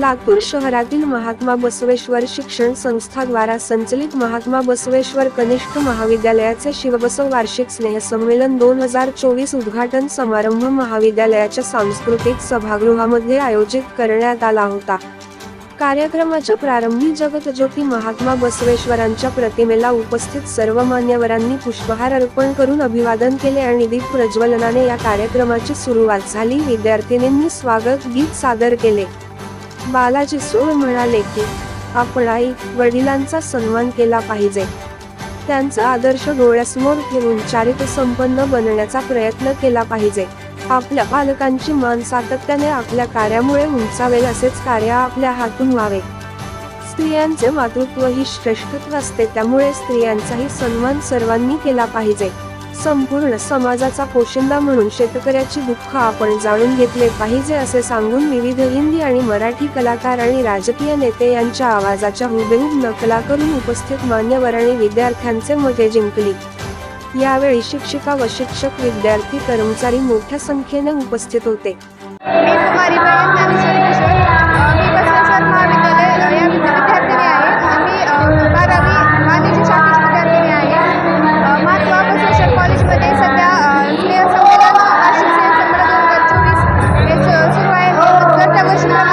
नागपूर शहरातील महात्मा बसवेश्वर शिक्षण संस्थाद्वारा संचलित महात्मा बसवेश्वर कनिष्ठ महाविद्यालयाचे शिवबसव वार्षिक स्नेहसंमेलन दोन हजार चोवीस उद्घाटन समारंभ महाविद्यालयाच्या सांस्कृतिक सभागृहामध्ये आयोजित करण्यात आला होता. कार्यक्रमाच्या प्रारंभी जगतज्योती महात्मा बसवेश्वरांच्या प्रतिमेला उपस्थित सर्व मान्यवरांनी पुष्पहार अर्पण करून अभिवादन केले आणि दीप प्रज्वलनाने या कार्यक्रमाची सुरुवात झाली. विद्यार्थिनींनी स्वागत गीत सादर केले. बालाजी सोळ म्हणाले की आपण आई वडिलांचा सन्मान केला पाहिजे. त्यांचा आदर्श डोळ्यासमोर ठेवून चारित्र्य संपन्न बनण्याचा प्रयत्न केला पाहिजे. आपल्या पालकांची मान सातत्याने आपल्या कार्यामुळे उंचावेल असेच कार्य आपल्या हातून व्हावे. स्त्रियांचे मातृत्व ही श्रेष्ठत्व असते त्यामुळे स्त्रियांचाही सन्मान सर्वांनी केला पाहिजे. संपूर्ण समाजाचा पोशिंदा म्हणून शेतकऱ्याची दुःख आपण जाणून घेतले पाहिजे असे सांगून विविध हिंदी आणि मराठी कलाकार आणि राजकीय नेते यांच्या आवाजाच्या हुबेहूब नकला करून उपस्थित मान्यवर आणि विद्यार्थ्यांचे मते जिंकली. यावेळी शिक्षिका व शिक्षक विद्यार्थी कर्मचारी मोठ्या संख्येने उपस्थित होते. Krishna